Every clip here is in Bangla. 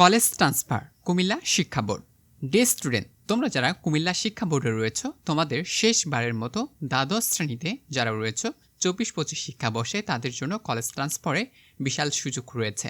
কলেজ ট্রান্সফার, কুমিল্লা শিক্ষা বোর্ড। ডে স্টুডেন্ট তোমরা যারা কুমিল্লা শিক্ষা বোর্ডে রয়েছ, তোমাদের শেষবারের মতো দ্বাদশ শ্রেণীতে যারা রয়েছ, চব্বিশ পঁচিশ শিক্ষাবর্ষে তাদের জন্য কলেজ ট্রান্সফারে বিশাল সুযোগ রয়েছে।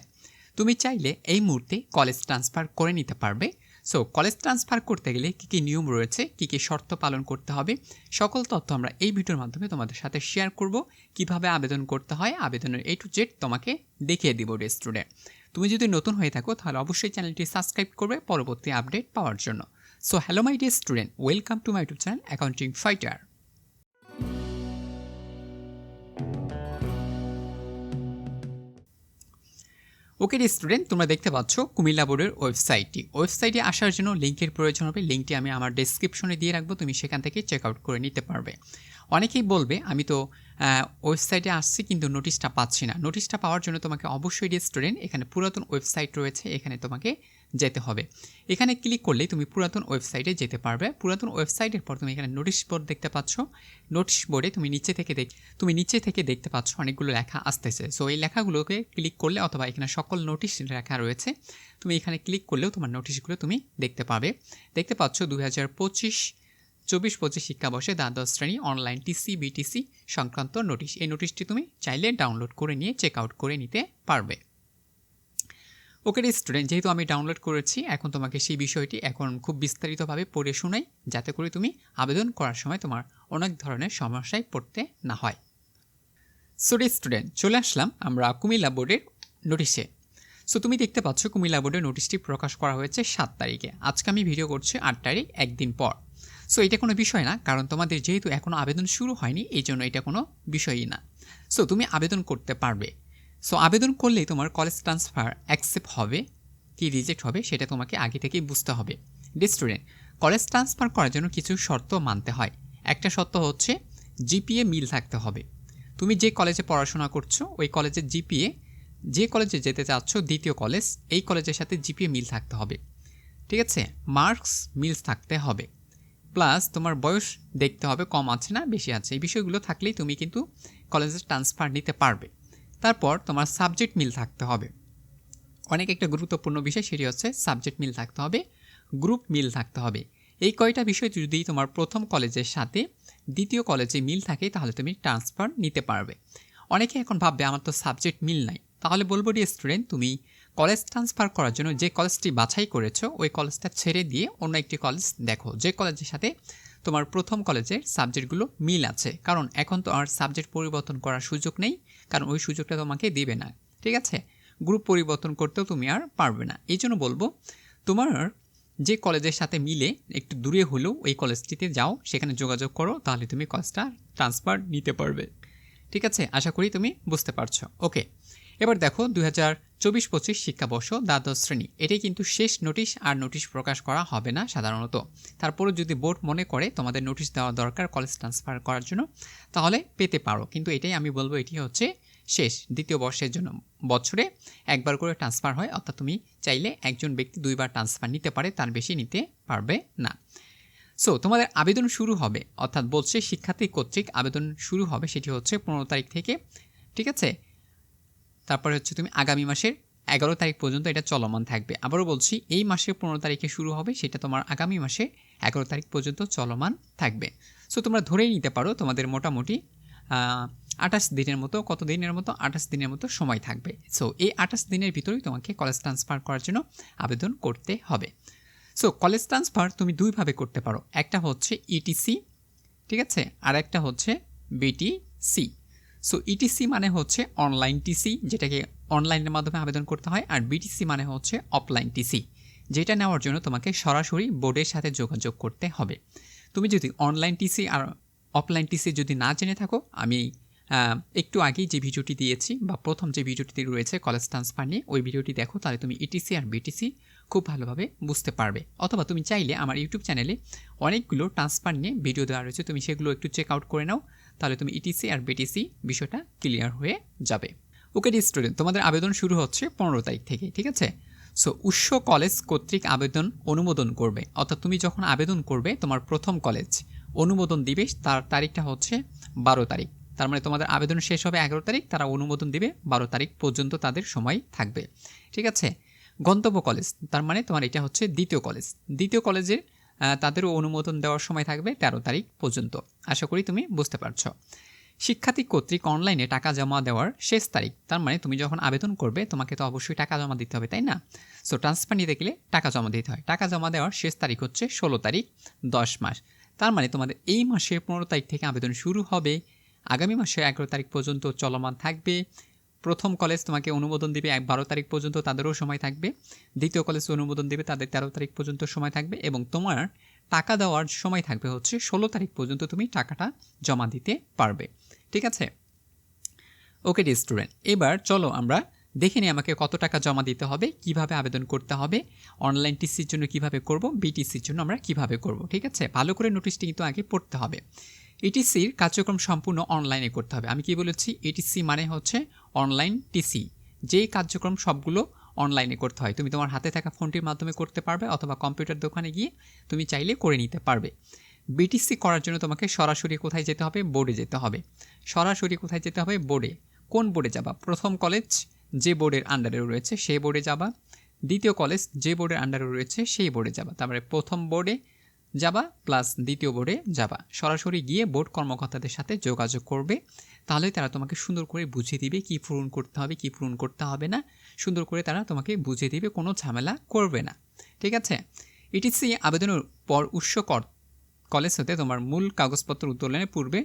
তুমি চাইলে এই মুহূর্তে কলেজ ট্রান্সফার করে নিতে পারবে। সো কলেজ ট্রান্সফার করতে গেলে কী কী নিয়ম রয়েছে, কী কী শর্ত পালন করতে হবে, সকল তথ্য আমরা এই ভিডিওর মাধ্যমে তোমাদের সাথে শেয়ার করব, কীভাবে আবেদন করতে হয়, আবেদনের এ টু জেড তোমাকে দেখিয়ে দিব রেস্টুরেন্ট তুমি যদি নতুন হয়ে থাকো, তাহলে অবশ্যই চ্যানেলটি সাবস্ক্রাইব করবে, পরবর্তী আপডেট পাওয়ার জন্য। So hello my dear student welcome to my YouTube channel accounting fighter okay student তোমরা দেখতে পাচ্ছ কুমিল্লা বোর্ডের ওয়েবসাইটটি। ওয়েবসাইটে আসার জন্য লিঙ্কের প্রয়োজন হবে। লিঙ্কটি আমি আমার ডেসক্রিপশনে দিয়ে রাখব। তুমি সেখান থেকে চেক আউট করে নিতে পারবে। অনেকেই বলবে, আমি তো ওয়েবসাইটে আসছি কিন্তু নোটিশটা পাচ্ছি না। নোটিশটা পাওয়ার জন্য তোমাকে অবশ্যই স্টুডেন্ট, এখানে পুরাতন ওয়েবসাইট রয়েছে, এখানে তোমাকে যেতে হবে। এখানে ক্লিক করলেই তুমি পুরাতন ওয়েবসাইটে যেতে পারবে। পুরাতন ওয়েবসাইটের পর তুমি এখানে নোটিশ বোর্ড দেখতে পাচ্ছ। নোটিশ বোর্ডে তুমি নিচে থেকে দেখ, তুমি নিচে থেকে দেখতে পাচ্ছ অনেকগুলো লেখা আসতেছে। সো এই লেখাগুলোকে ক্লিক করলে অথবা এখানে সকল নোটিশ লেখা রয়েছে, তুমি এখানে ক্লিক করলেও তোমার নোটিশগুলো তুমি দেখতে পাবে। দেখতে পাচ্ছ দু হাজার পঁচিশ চব্বিশ পঁচিশ শিক্ষাবর্ষে দ্বাদশ শ্রেণি অনলাইন টিসি বিটিসি সংক্রান্ত নোটিশ এই নোটিশটি তুমি চাইলে ডাউনলোড করে নিয়ে চেক আউট করে নিতে পারবে। ওকে স্টুডেন্ট যেহেতু আমি ডাউনলোড করেছি, এখন তোমাকে সেই বিষয়টি এখন খুব বিস্তারিতভাবে পড়ে শোনাই, যাতে করে তুমি আবেদন করার সময় তোমার অনেক ধরনের সমস্যায় পড়তে না হয়। সরি স্টুডেন্ট চলে আসলাম আমরা কুমিল্লা বোর্ডের নোটিশে সো তুমি দেখতে পাচ্ছ কুমিল্লা বোর্ডের নোটিশটি প্রকাশ করা হয়েছে সাত তারিখে। আজকে আমি ভিডিও করছি আট তারিখ, একদিন পর। সো এটা কোনো বিষয় না, কারণ তোমাদের যেহেতু এখনও আবেদন শুরু হয়নি, এই জন্য এটা কোনো বিষয়ই না। সো তুমি আবেদন করতে পারবে। সো আবেদন করলেই তোমার কলেজ ট্রান্সফার অ্যাকসেপ্ট হবে, কি রিজেক্ট হবে সেটা তোমাকে আগে থেকেই বুঝতে হবে। ডি স্টুডেন্ট কলেজ ট্রান্সফার করার জন্য কিছু শর্ত মানতে হয়। একটা শর্ত হচ্ছে জিপিএ মিল থাকতে হবে। তুমি যে কলেজে পড়াশোনা করছ, ওই কলেজের জিপিএ যে কলেজে যেতে চাচ্ছ, দ্বিতীয় কলেজ এই কলেজের সাথে জিপিএ মিল থাকতে হবে। ঠিক আছে? মার্কস মিলস থাকতে হবে। প্লাস তোমার বয়স দেখতে হবে, কম আছে না, বেশি আছে। এই বিষয়গুলো থাকলেই তুমি কিন্তু কলেজে ট্রান্সফার নিতে পারবে। তারপর তোমার সাবজেক্ট মিল থাকতে হবে। অনেক একটা গুরুত্বপূর্ণ বিষয়, সেটি হচ্ছে সাবজেক্ট মিল থাকতে হবে গ্রুপ মিল থাকতে হবে। এই কয়টা বিষয় যদি তোমার প্রথম কলেজের সাথে দ্বিতীয় কলেজে মিল থাকে, তাহলে তুমি ট্রান্সফার নিতে পারবে। অনেকে এখন ভাববে, আমার তো সাবজেক্ট মিল নাই। তাহলে বলব ডি স্টুডেন্ট তুমি কলেজ ট্রান্সফার করার জন্য যে কলেজটি বাছাই করেছ, ওই কলেজটা ছেড়ে দিয়ে অন্য একটি কলেজ দেখো। যে কলেজের সাথে তোমার প্রথম কলেজের সাবজেক্টগুলো মিল আছে। কারণ এখন তো আর সাবজেক্ট পরিবর্তন করার সুযোগ নেই, কারণ ওই সুযোগটা তোমাকে দিবে না। ঠিক আছে? গ্রুপ পরিবর্তন করতেও তুমি আর পারবে না। এই জন্য বলব, তোমার যে কলেজের সাথে মিলে একটু দূরে হলেও ওই কলেজটিতে যাও, সেখানে যোগাযোগ করো, তাহলে তুমি কলেজটা ট্রান্সফার নিতে পারবে। ঠিক আছে? আশা করি তুমি বুঝতে পারছ। ওকে এবার দেখো দু হাজার চব্বিশ পঁচিশ শিক্ষাবর্ষ দ্বাদশ শ্রেণি। এটাই কিন্তু শেষ নোটিশ আর নোটিশ প্রকাশ করা হবে না সাধারণত। তারপরে যদি বোর্ড মনে করে তোমাদের নোটিশ দেওয়া দরকার কলেজ ট্রান্সফার করার জন্য, তাহলে পেতে পারো। কিন্তু এটাই আমি বলব, এটি হচ্ছে শেষ, দ্বিতীয় বর্ষের জন্য। বছরে একবার করে ট্রান্সফার হয়, অর্থাৎ তুমি চাইলে একজন ব্যক্তি দুইবার ট্রান্সফার নিতে পারে, তার বেশি নিতে পারবে না। সো তোমাদের আবেদন শুরু হবে, অর্থাৎ বলছে শিক্ষার্থী কর্তৃক আবেদন শুরু হবে, সেটি হচ্ছে পনেরো তারিখ থেকে, ঠিক আছে? তারপরে হচ্ছে তুমি আগামী মাসের এগারো তারিখ পর্যন্ত এটা চলমান থাকবে। আবারও বলছি, এই মাসের পনেরো তারিখে শুরু হবে, সেটা তোমার আগামী মাসে এগারো তারিখ পর্যন্ত চলমান থাকবে। সো তোমরা ধরেই নিতে পারো তোমাদের মোটামুটি আঠাশ দিনের মতো, কত দিনের মতো? আঠাশ দিনের মতো সময় থাকবে। সো এই আঠাশ দিনের ভিতরেই তোমাকে কলেজ ট্রান্সফার করার জন্য আবেদন করতে হবে। সো কলেজ ট্রান্সফার তুমি দুইভাবে করতে পারো। একটা হচ্ছে ইটিসি ঠিক আছে? আর একটা হচ্ছে বিটিসি সো ইটিসি মানে হচ্ছে অনলাইন টিসি যেটাকে অনলাইনের মাধ্যমে আবেদন করতে হয়, আর বিটিসি মানে হচ্ছে অফলাইন টিসি যেটা নেওয়ার জন্য তোমাকে সরাসরি বোর্ডের সাথে যোগাযোগ করতে হবে। তুমি যদি অনলাইন টিসি আর অফলাইন টিসি যদি না জেনে থাকো, আমি একটু আগেই যে ভিডিওটি দিয়েছি বা প্রথম যে ভিডিওটি রয়েছে কলেজ ট্রান্সফার নিয়ে, ওই ভিডিওটি দেখো, তাহলে তুমি ইটিসি আর বিটিসি খুব ভালোভাবে বুঝতে পারবে। অথবা তুমি চাইলে আমার ইউটিউব চ্যানেলে অনেকগুলো ট্রান্সফার নিয়ে ভিডিও দেওয়া রয়েছে, তুমি সেগুলো একটু চেক আউট করে নাও। তাহলে তুমি ইটিসি আর বিটিসি বিষয়টা ক্লিয়ার হয়ে যাবে। ওকে ডি স্টুডেন্ট তোমাদের আবেদন শুরু হচ্ছে পনেরো তারিখ থেকে, ঠিক আছে? সো উৎস কলেজ কর্তৃক আবেদন অনুমোদন করবে। অর্থাৎ তুমি যখন আবেদন করবে, তোমার প্রথম কলেজ অনুমোদন দিবে, তার তারিখটা হচ্ছে বারো তারিখ। তার মানে তোমাদের আবেদন শেষ হবে এগারো তারিখ, তারা অনুমোদন দিবে বারো তারিখ পর্যন্ত তাদের সময় থাকবে, ঠিক আছে? গন্তব্য কলেজ তার মানে তোমার এটা হচ্ছে দ্বিতীয় কলেজ দ্বিতীয় কলেজের তাদেরও অনুমোদন দেওয়ার সময় থাকবে তেরো তারিখ পর্যন্ত। আশা করি তুমি বুঝতে পারছ। শিক্ষার্থী কর্তৃক অনলাইনে টাকা জমা দেওয়ার শেষ তারিখ, তার মানে তুমি যখন আবেদন করবে, তোমাকে তো অবশ্যই টাকা জমা দিতে হবে, তাই না? সো ট্রান্সফার নিতে গেলে টাকা জমা দিতে হয়। টাকা জমা দেওয়ার শেষ তারিখ হচ্ছে ষোলো তারিখ, দশ মাস। তার মানে তোমাদের এই মাসের পনেরো তারিখ থেকে আবেদন শুরু হবে। আগামী মাসের এগারো তারিখ পর্যন্ত চলমান থাকবে। প্রথম কলেজ তোমাকে অনুমোদন দিবে এক বারো তারিখ পর্যন্ত তাদেরও সময় থাকবে। দ্বিতীয় কলেজ অনুমোদন দেবে তাদের তেরো তারিখ পর্যন্ত সময় থাকবে এবং তোমার টাকা দেওয়ার সময় থাকবে হচ্ছে ষোলো তারিখ পর্যন্ত তুমি টাকাটা জমা দিতে পারবে। ঠিক আছে? ওকে ডি স্টুডেন্ট এবার চলো আমরা দেখে নিই আমাকে কত টাকা জমা দিতে হবে, কীভাবে আবেদন করতে হবে অনলাইন টিসির জন্য কীভাবে করব বিটিসির জন্য আমরা কীভাবে করব, ঠিক আছে? ভালো করে নোটিশটি কিন্তু আগে পড়তে হবে। ইটিসির কার্যক্রম সম্পূর্ণ অনলাইনে করতে হবে। আমি কি বলেছি? এটিসি মানে হচ্ছে অনলাইন টিসি যেই কার্যক্রম সবগুলো অনলাইনে করতে হয়। তুমি তোমার হাতে থাকা ফোনটির মাধ্যমে করতে পারবে অথবা কম্পিউটার দোকানে গিয়ে তুমি চাইলে করে নিতে পারবে। বিটিসি করার জন্য তোমাকে সরাসরি কোথায় যেতে হবে? বোর্ডে যেতে হবে। সরাসরি কোথায় যেতে হবে? বোর্ডে কোন বোর্ডে যাবা? প্রথম কলেজ যে বোর্ডের আন্ডারে রয়েছে, সেই বোর্ডে যাবা। দ্বিতীয় কলেজ যে বোর্ডের আন্ডারে রয়েছে, সেই বোর্ডে যাবা। তারপরে প্রথম বোর্ডে যাবা প্লাস দ্বিতীয় বোর্ডে যাবা সরাসরি গিয়ে বোর্ড কর্মকর্তাদের সাথে যোগাযোগ করবে। তাহলে তারা তোমাকে সুন্দর করে বুঝিয়ে দিবে কী পূরণ করতে হবে, কী পূরণ করতে হবে না। সুন্দর করে তারা তোমাকে বুঝিয়ে দিবে, কোনো ঝামেলা করবে না। ঠিক আছে? ইটিসি আবেদনের পর উৎস কর কলেজ হতে তোমার মূল কাগজপত্র উত্তোলনের পূর্বে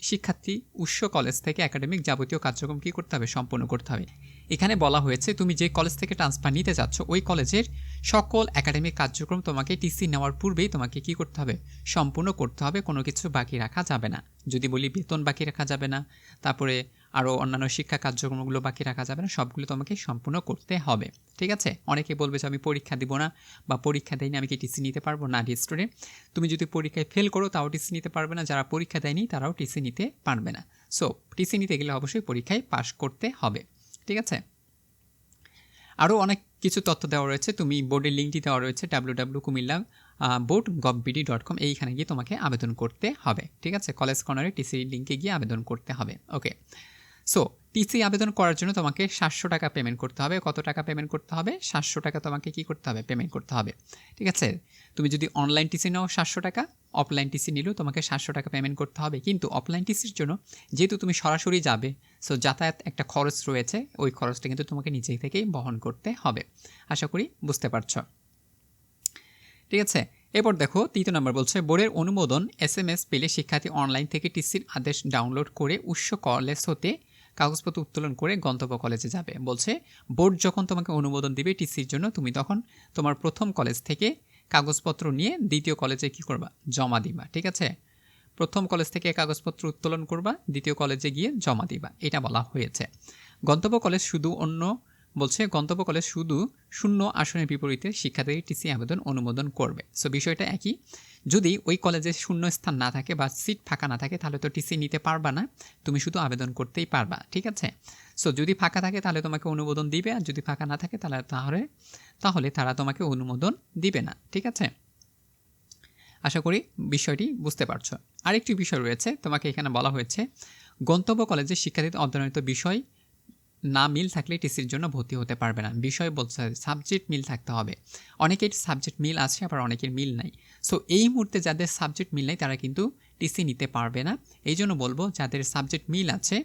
শিক্ষার্থী উৎস কলেজ থেকে একাডেমিক যাবতীয় কার্যক্রম কী করতে হবে, সম্পন্ন করতে হবে। এখানে বলা হয়েছে, তুমি যে কলেজ থেকে ট্রান্সফার নিতে যাচ্ছ, ওই কলেজের সকল একাডেমিক কার্যক্রম তোমাকে টিসি নেওয়ার পূর্বেই তোমাকে কি করতে হবে? সম্পূর্ণ করতে হবে, কোনো কিছু বাকি রাখা যাবে না। যদি বলি বেতন বাকি রাখা যাবে না, তারপরে আরও অন্যান্য শিক্ষা কার্যক্রমগুলো বাকি রাখা যাবে না, সবগুলো তোমাকে সম্পূর্ণ করতে হবে। ঠিক আছে? অনেকে বলবে যে, আমি পরীক্ষা দিব না বা পরীক্ষা দেয়নি আমি কি টিসি নিতে পারব? না ডি স্টুডেন্ট তুমি যদি পরীক্ষায় ফেল করো, তাও টিসি নিতে পারবে না। যারা পরীক্ষা দেয়নি, তারাও টিসি নিতে পারবে না। সো টিসি নিতে গেলে অবশ্যই পরীক্ষায় পাশ করতে হবে। ঠিক আছে? আরও অনেক কিছু তথ্য দেওয়া রয়েছে। তুমি বোর্ডের লিঙ্কটি দেওয়া রয়েছে W W Comilla board gov BD dot com এইখানে গিয়ে তোমাকে আবেদন করতে হবে। ঠিক আছে? কলেজ কর্নারে টিসি লিঙ্কে গিয়ে আবেদন করতে হবে। ওকে। সো টিসি আবেদন করার জন্য তোমাকে সাতশো টাকা পেমেন্ট করতে হবে। কত টাকা পেমেন্ট করতে হবে? সাতশো টাকা তোমাকে কি করতে হবে? পেমেন্ট করতে হবে। ঠিক আছে? তুমি যদি অনলাইন টিসি নাও সাতশো টাকা অফলাইন টিসি নিলেও তোমাকে সাতশো টাকা পেমেন্ট করতে হবে। কিন্তু অফলাইন টিসির জন্য যেহেতু তুমি সরাসরি যাবে সো যাতায়াত একটা খরচ রয়েছে, ওই খরচটা কিন্তু তোমাকে নিজে থেকেই বহন করতে হবে। আশা করি বুঝতে পারছ। ঠিক আছে? এরপর দেখো, তৃতীয় নম্বর বলছে, বোর্ডের অনুমোদন এস এম এস পেলে শিক্ষার্থী অনলাইন থেকে টিসির আদেশ ডাউনলোড করে উৎস কলেজ হতে কাগজপত্র উত্তোলন করে গন্তব্য কলেজে যাবে। বলছে, বোর্ড যখন তোমাকে অনুমোদন দিবে টিসির জন্য, তুমি তখন তোমার প্রথম কলেজ থেকে কাগজপত্র নিয়ে দ্বিতীয় কলেজে কি করবা? জমা দিবা, ঠিক আছে? প্রথম কলেজ থেকে কাগজপত্র উত্তোলন করবা, দ্বিতীয় কলেজে গিয়ে জমা দিবা, এটা বলা হয়েছে। গন্তব্য কলেজ শুধু অন্য, বলছে, গন্তব্য কলেজ শুধু শূন্য আসনের বিপরীতে শিক্ষার্থী টিসি আবেদন অনুমোদন করবে। সো বিষয়টা একই। যদি ওই কলেজে শূন্য স্থান না থাকে বা সিট ফাঁকা না থাকে, তাহলে তো টিসি নিতে পারবা না। তুমি শুধু আবেদন করতেই পারবা, ঠিক আছে? সো যদি ফাঁকা থাকে, তাহলে তোমাকে অনুমোদন দিবে, আর যদি ফাঁকা না থাকে, তাহলে তাহলে তাহলে তারা তোমাকে অনুমোদন দিবে না, ঠিক আছে? আশা করি বিষয়টি বুঝতে পারছ। আরেকটি বিষয় রয়েছে, তোমাকে এখানে বলা হয়েছে, গন্তব্য কলেজে শিক্ষার্থীদের অধ্যয়নিত বিষয় না মিল থাকলে টিসির জন্য ভর্তি হতে পারবে না। বিষয় বলছে, সাবজেক্ট মিল থাকতে হবে। অনেকের সাবজেক্ট মিল আছে, আবার অনেকের মিল নাই। সো এই মুহূর্তে যাদের সাবজেক্ট মিল নাই, তারা কিন্তু টিসি নিতে পারবে না। এই জন্য বলব, যাদের সাবজেক্ট মিল আছে,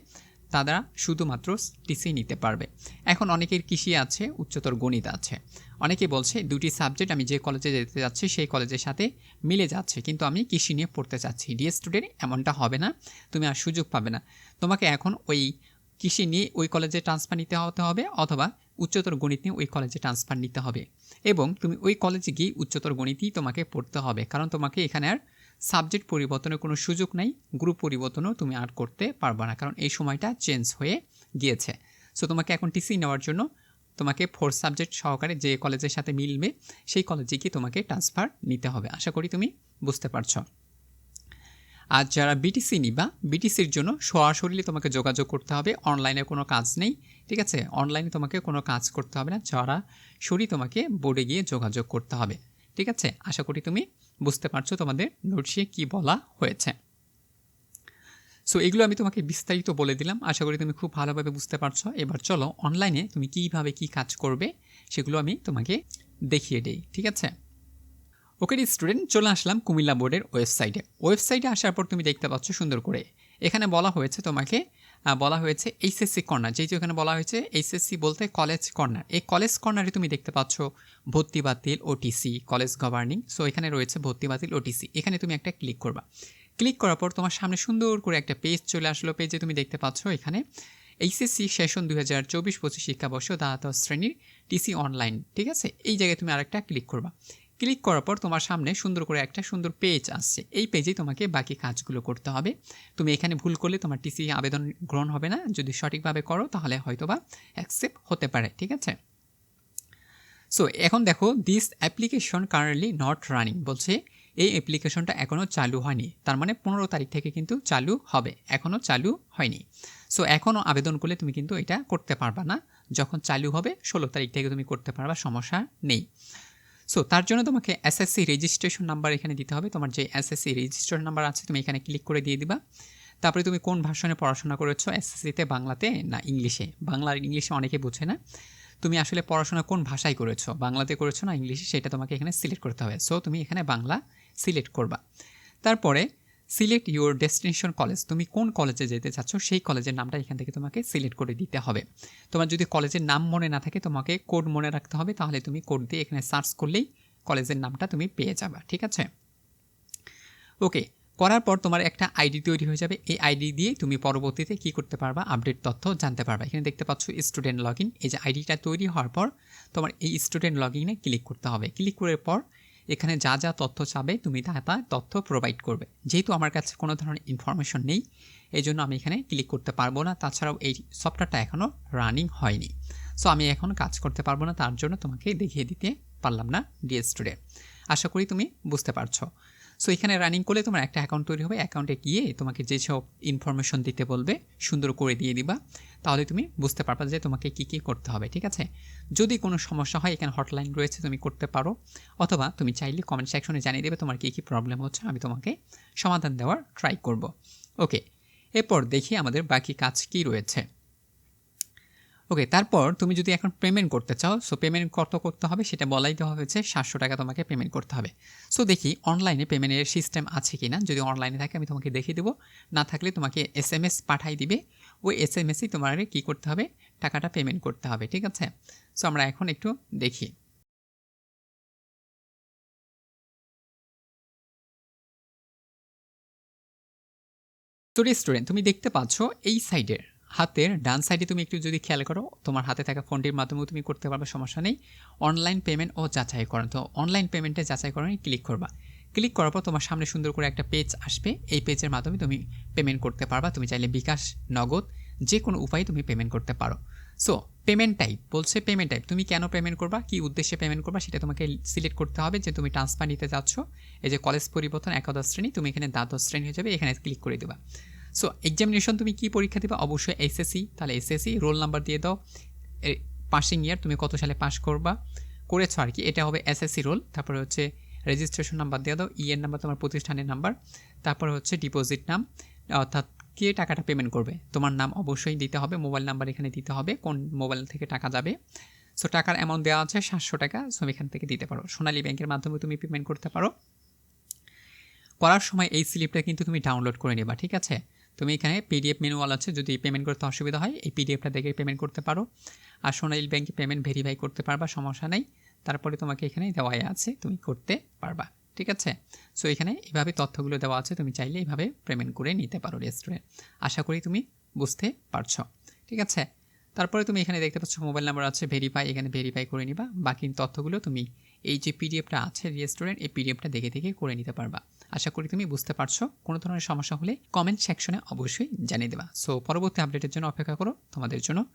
তারা শুধুমাত্র টিসি নিতে পারবে। এখন অনেকের কৃষি আছে, উচ্চতর গণিত আছে। অনেকে বলছে, দুটি সাবজেক্ট আমি যে কলেজে যেতে যাচ্ছি, সেই কলেজের সাথে মিলে যাচ্ছে, কিন্তু আমি কৃষি নিয়ে পড়তে চাচ্ছি। ডিএস স্টুডেন্ট, এমনটা হবে না। তুমি আর সুযোগ পাবে না। তোমাকে এখন ওই কৃষি নিয়ে ওই কলেজে ট্রান্সফার নিতে হতে হবে অথবা উচ্চতর গণিত নিয়ে ওই কলেজে ট্রান্সফার নিতে হবে। এবং তুমি ওই কলেজে গিয়ে উচ্চতর গণিতই তোমাকে পড়তে হবে। কারণ তোমাকে এখানে আর সাবজেক্ট পরিবর্তনের কোনো সুযোগ নাই গ্রুপ পরিবর্তনও তুমি আর করতে পারবে না। কারণ এই সময়টা চেঞ্জ হয়ে গিয়েছে। সো তোমাকে এখন টিসি নেওয়ার জন্য তোমাকে ফোর সাবজেক্ট সহকারে যে কলেজের সাথে মিলবে, সেই কলেজে গিয়ে তোমাকে ট্রান্সফার নিতে হবে। আশা করি তুমি বুঝতে পারছ। আর যারা বিটিসি নিবা বিটিসির জন্য সরাসরি তোমাকে যোগাযোগ করতে হবে। অনলাইনে কোনো কাজ নেই, ঠিক আছে? অনলাইনে তোমাকে কোনো কাজ করতে হবে না। যারা সরি তোমাকে বোর্ডে গিয়ে যোগাযোগ করতে হবে, ঠিক আছে? আশা করি তুমি বুঝতে পারছ তোমাদের নোটসে কি বলা হয়েছে। সো এগুলো আমি তোমাকে বিস্তারিত বলে দিলাম। আশা করি তুমি খুব ভালোভাবে বুঝতে পারছ। এবার চলো অনলাইনে তুমি কীভাবে কী কাজ করবে, সেগুলো আমি তোমাকে দেখিয়ে দিই, ঠিক আছে? ওকে স্টুডেন্ট চলে আসলাম কুমিল্লা বোর্ডের ওয়েবসাইটে। ওয়েবসাইটে আসার পর তুমি দেখতে পাচ্ছ সুন্দর করে। এখানে বলা হয়েছে তোমাকে বলা হয়েছে এইচএসসি কর্নার যেহেতু এখানে বলা হয়েছে এইচএসসি বলতে কলেজ কর্নার এই কলেজ কর্নারে তুমি দেখতে পাচ্ছ ভর্তি বাতিল ওটিসি কলেজ গভর্নিং সো এখানে রয়েছে ভর্তি বাতিল ওটিসি এখানে তুমি একটা ক্লিক করবা। ক্লিক করার পর তোমার সামনে সুন্দর করে একটা পেজ চলে আসলো পেজে তুমি দেখতে পাচ্ছ এখানে এইচএসসি সেশন দুই হাজার চব্বিশ পঁচিশ শিক্ষাবর্ষ দ্বাদশ শ্রেণির টিসি অনলাইন ঠিক আছে? এই জায়গায় তুমি আরেকটা ক্লিক করবা। ক্লিক করার পর তোমার সামনে সুন্দর করে একটা সুন্দর পেজ আসছে। এই পেজেই তোমাকে বাকি কাজগুলো করতে হবে। তুমি এখানে ভুল করলে তোমার টিসি আবেদন গ্রহণ হবে না। যদি সঠিকভাবে করো, তাহলে হয়তোবা অ্যাকসেপ্ট হতে পারে, ঠিক আছে? সো এখন দেখো this application currently not running বলছে, এই অ্যাপ্লিকেশনটা এখনও চালু হয়নি। তার মানে পনেরো তারিখ থেকে কিন্তু চালু হবে। এখনও চালু হয়নি। সো এখনও আবেদন করলে তুমি কিন্তু এটা করতে পারবা না। যখন চালু হবে, ষোলো তারিখ থেকে তুমি করতে পারবা, সমস্যা নেই। সো তার জন্য তোমাকে এসএসসি রেজিস্ট্রেশন নাম্বার এখানে দিতে হবে। তোমার যে এসএসসি রেজিস্ট্রেশন নাম্বার আছে, তুমি এখানে ক্লিক করে দিয়ে দিবা। তারপরে তুমি কোন ভাষণে পড়াশোনা করেছ এসএসসিতে বাংলাতে না ইংলিশে? বাংলা আর ইংলিশে অনেকে বোঝে না। তুমি আসলে পড়াশোনা কোন ভাষায় করেছ? বাংলাতে করেছ না ইংলিশে? সেটা তোমাকে এখানে সিলেক্ট করতে হবে। সো তুমি এখানে বাংলা সিলেক্ট করবা। তারপরে সিলেক্ট ইউর ডেস্টিনেশন কলেজ। তুমি কোন কলেজে যেতে চাচ্ছ, সেই কলেজের নামটা এখান থেকে তোমাকে সিলেক্ট করে দিতে হবে। তোমার যদি কলেজের নাম মনে না থাকে, তোমাকে কোড মনে রাখতে হবে, তাহলে তুমি কোড দিয়ে এখানে সার্চ করলেই কলেজের নামটা তুমি পেয়ে যাবা, ঠিক আছে? ওকে করার পর তোমার একটা আইডি তৈরি হয়ে যাবে। এই আইডি দিয়ে তুমি পরবর্তীতে কি করতে পারবা? আপডেট তথ্য জানতে পারবা। এখানে দেখতে পাচ্ছ স্টুডেন্ট লগ এই যে আইডিটা তৈরি হওয়ার পর তোমার এই স্টুডেন্ট লগ ক্লিক করতে হবে। ক্লিক করার পর এখানে যা যা তথ্য চাবে তুমি তা তা তথ্য প্রোভাইড করবে। যেহেতু আমার কাছে কোনো ধরনের ইনফরমেশন নেই এই জন্য আমি এখানে ক্লিক করতে পারব না। তাছাড়াও এই সফটওয়্যারটা এখনও রানিং হয়নি। সো আমি এখন কাজ করতে পারব না, তার জন্য তোমাকে দেখিয়ে দিতে পারলাম না ডিএস টুডে আশা করি তুমি বুঝতে পারছ। সো এখানে রানিং করলে তোমার একটা অ্যাকাউন্ট তৈরি হবে। অ্যাকাউন্টে গিয়ে তোমাকে যেসব ইনফরমেশন দিতে বলবে, সুন্দর করে দিয়ে দিবা। তাহলে তুমি বুঝতে পারবা যে তোমাকে কী কী করতে হবে, ঠিক আছে? যদি কোনো সমস্যা হয়, এখানে হটলাইন রয়েছে, তুমি করতে পারো। অথবা তুমি চাইলে কমেন্ট সেকশনে জানিয়ে দেবে তোমার কী কী প্রবলেম হচ্ছে, আমি তোমাকে সমাধান দেওয়ার ট্রাই করব। ওকে এরপর দেখি আমাদের বাকি কাজ কী রয়েছে। ওকে তারপর তুমি যদি এখন পেমেন্ট করতে চাও সো পেমেন্ট কত করতে হবে সেটা বলাই দেওয়া হয়েছে, সাতশো টাকা তোমাকে পেমেন্ট করতে হবে। সো দেখি অনলাইনে পেমেন্টের সিস্টেম আছে কি না যদি অনলাইনে থাকে, আমি তোমাকে দেখিয়ে দেবো। না থাকলে তোমাকে এস এম এস পাঠাই দিবে। ওই এস এম এসই তোমার কী করতে হবে? টাকাটা পেমেন্ট করতে হবে, ঠিক আছে? সো আমরা এখন একটু দেখি। তো স্টুডেন্ট তুমি দেখতে পাচ্ছ এই সাইডের হাতের ডান সাইডে তুমি একটু যদি খেয়াল করো, তোমার হাতে থাকা ফোনটির মাধ্যমেও তুমি করতে পারবে, সমস্যা নেই। অনলাইন পেমেন্ট ও যাচাইকরণ তো অনলাইন পেমেন্টে যাচাইকরণে ক্লিক করবা। ক্লিক করার পর তোমার সামনে সুন্দর করে একটা পেজ আসবে। এই পেজের মাধ্যমে তুমি পেমেন্ট করতে পারবা। তুমি চাইলে বিকাশ, নগদ যে কোনো উপায়ে তুমি পেমেন্ট করতে পারো। সো পেমেন্ট টাইপ বলছে পেমেন্ট টাইপ তুমি কেন পেমেন্ট করবা? কি উদ্দেশ্যে পেমেন্ট করবা? সেটা তোমাকে সিলেক্ট করতে হবে যে তুমি ট্রান্সফার নিতে যাচ্ছ। এই যে কলেজ পরিবর্তন, একাদশ শ্রেণি, তুমি এখানে দ্বাদশ শ্রেণি হয়ে যাবে। এখানে ক্লিক করে দেবা। সো এক্সামিনেশন তুমি কি পরীক্ষা দেবা? অবশ্যই এসএসসি তাহলে এসএসসি রোল নাম্বার দিয়ে দাও। পাসিং ইয়ার তুমি কত সালে পাস করবা? করেছ আর কি। এটা হবে এসএসসি রোল তারপরে হচ্ছে রেজিস্ট্রেশন নাম্বার দিয়ে দাও। ইএর নাম্বার তোমার প্রতিষ্ঠানের নাম্বার তারপরে হচ্ছে ডিপোজিট নাম, অর্থাৎ কে টাকাটা পেমেন্ট করবে? তোমার নাম অবশ্যই দিতে হবে মোবাইল নাম্বার এখানে দিতে হবে, কোন মোবাইল থেকে টাকা যাবে। সো টাকার অ্যামাউন্ট দেওয়া আছে সাতশো টাকা সো এখান থেকে দিতে পারো। সোনালী ব্যাংকের মাধ্যমে তুমি পেমেন্ট করতে পারো। করার সময় এই স্লিপটা কিন্তু তুমি ডাউনলোড করে নেবা, ঠিক আছে? তুমি এখানে পিডিএফ মেনুয়াল আছে, যদি পেমেন্ট করতে অসুবিধা হয়, এই পিডিএফটা দেখে পেমেন্ট করতে পারো। আর সোনালী ব্যাংকে পেমেন্ট ভেরিফাই করতে পারবা, সমস্যা নেই। তারপরে তোমাকে এখানে দেওয়াই আছে, তুমি করতে পারবা, ঠিক আছে? সো এখানে এইভাবে তথ্যগুলো দেওয়া আছে, তুমি চাইলে এইভাবে পেমেন্ট করে নিতে পারো রেস্টুরেন্ট আশা করি তুমি বুঝতে পারছ, ঠিক আছে? তারপরে তুমি এখানে দেখতে পাচ্ছ মোবাইল নাম্বার আছে ভেরিফাই এখানে ভেরিফাই করে নিবা। বাকি তথ্যগুলো তুমি এই যে পিডিএফটা আছে রেস্টুরেন্ট এই পিডিএফটা দেখে দেখে করে নিতে পারবা। আশা করি তুমি বুঝতে পারছ। কোনো ধরনের সমস্যা হলে কমেন্ট সেকশনে অবশ্যই জানিয়ে দেবা। সো পরবর্তী আপডেটের জন্য অপেক্ষা করো। তোমাদের জন্য